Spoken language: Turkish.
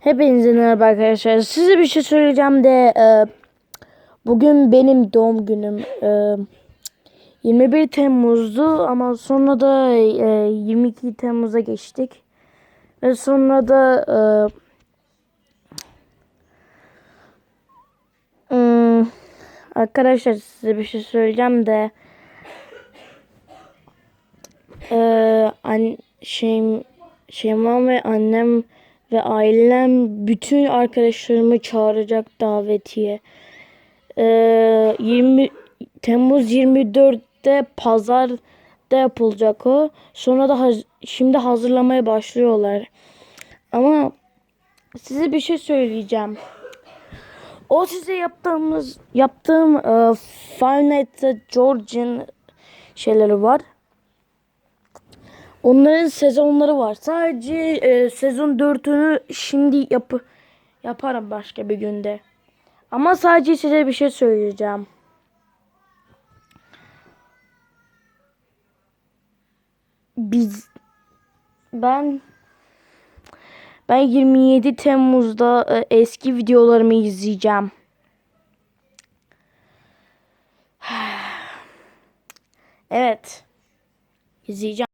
Hepinize merhaba arkadaşlar. Size bir şey söyleyeceğim de e, bugün benim doğum günüm. E, 21 Temmuz'du ama sonra da e, 22 Temmuz'a geçtik. Ve sonra da e, hmm, arkadaşlar size bir şey söyleyeceğim de e, an, şey, Şeyma ve annem ve ailem bütün arkadaşlarımı çağıracak davetiye. Ee, 20 Temmuz 24'te pazarda yapılacak o. Sonra da haz- şimdi hazırlamaya başlıyorlar. Ama size bir şey söyleyeceğim. O size yaptığımız yaptığım e, at George'in şeyleri var. Onların sezonları var. Sadece e, sezon 4'ünü şimdi yapı yaparım başka bir günde. Ama sadece size bir şey söyleyeceğim. Biz ben ben 27 Temmuz'da e, eski videolarımı izleyeceğim. Evet. İzleyeceğim.